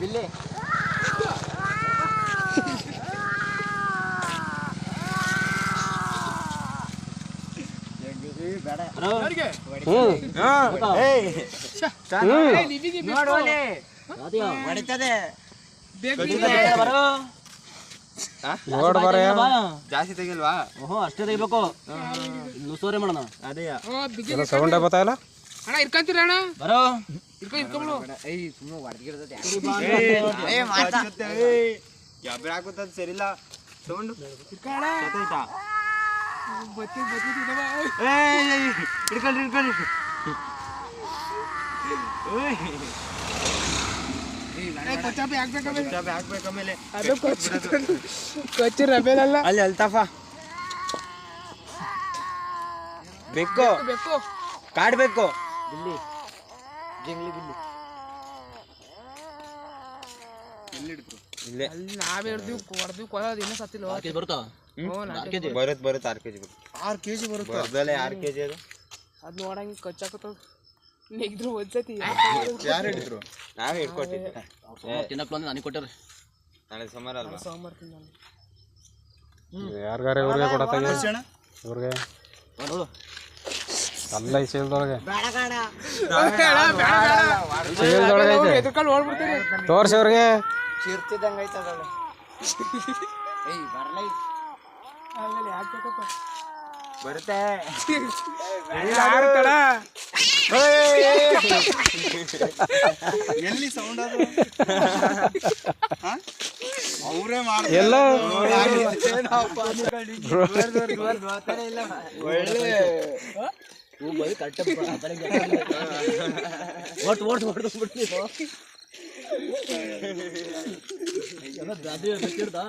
ಬಿಲ್ಲಿ. ಜಾಸ್ತಿ ತೆಗಿಲ್ವಾ? ಓಹೋ ಅಷ್ಟೇ ತೆಗಿಬೇಕು. ನುಸೋರೆ ಮಾಡೋಣ. ಅದೇ. ಎಲ್ಲ ಸೌಂಡ್ ಅಣ್ಣ ಇರ್ಕಂತೀರ ಅಣ್ಣ? ಬರೋ. ಇರ್ಕೊ ಇರ್ಕೊಂಬಿಡು. ಏಯ್ ಸುಮ್ಮನೆ ಹೊಡೆದಿರ್ತದೆ ಯಾಬ್ರ ಹಾಕುತ್ತದ ಸರಿಲ್ಲ ಸೌಂಡ್ ಹಾಕ್ಬೇಕು ಆಮೇಲೆ. ಅದು ಕೊಚ್ಚಿ ರಬೇಲಲ್ಲ ಅಲ್ಲಿ ಅಲ್ತಾಫ. ಬೆಕ್ಕು. ಬೇಕು ಕಾಡ್ಬೇಕು. ಇಲ್ಲಿ. ಜಂಗ್ಲಿ ಬಿಲ್ಲಿ ಇಲ್ಲೇ. ಅಲ್ಲಿ ನಾವೇ ಕೊಡೋದು ಇನ್ನೂ ಸತ್ತಿಲ್ಲ ಆರ್ ಕೆಜಿ ಕೆಜಿ ಬರುತ್ತೆ? ಬರುತ್ತೆ ಆರು ಕೆಜಿ ಬರುತ್ತೆ. ಆರು ಕೆಜಿ ಬರುತ್ತೆ? ಬರ್ದಲೆ ಆರು ಕೆಜಿ ಅದು. ಅದು ನೋಡಂಗೆ ಕಚ್ಚಾಕತ್ತ ನೆಗ್ದ್ರು ಒಂದ್ಸತಿ ಯಾರು ಹಿಡಿದ್ರು? ನಾವೇ ಹಿಡ್ಕೊಟ್ಟಿದ್ವಿ ತಿನ್ನಕ್ ಬಂದು ನನಗೆ ಕೊಟ್ಟರು ನಾಳೆ ಸೋಮವಾರ ಅಲ್ವಾ? ಸೋಮವಾರ ತಿಂದ ಯಾರಿಗಾರ ಇವ್ರಿಗೆ? ಕೊಡತ್ತಾಗ ಇವ್ರಿಗೆ ನೋಡು. ಅಲ್ಲ ಈ ಚೀಲದೊಳಗೆ ಚೀಲದೊಳಗೆ ಐತೆ. ತೋರ್ಸಿ ಅವ್ರಿಗೆ ಬರುತ್ತೆ. ಎಲ್ಲಿ ಸೌಂಡ್ ಅದು? ಅವರೇ ಎಲ್ಲ ಹೂ? ಓಟ್ ಹೊಡೆದು ಬಿಡ್ತೀನಿ. ಅದು ಬೇಕಿರ್ತಾ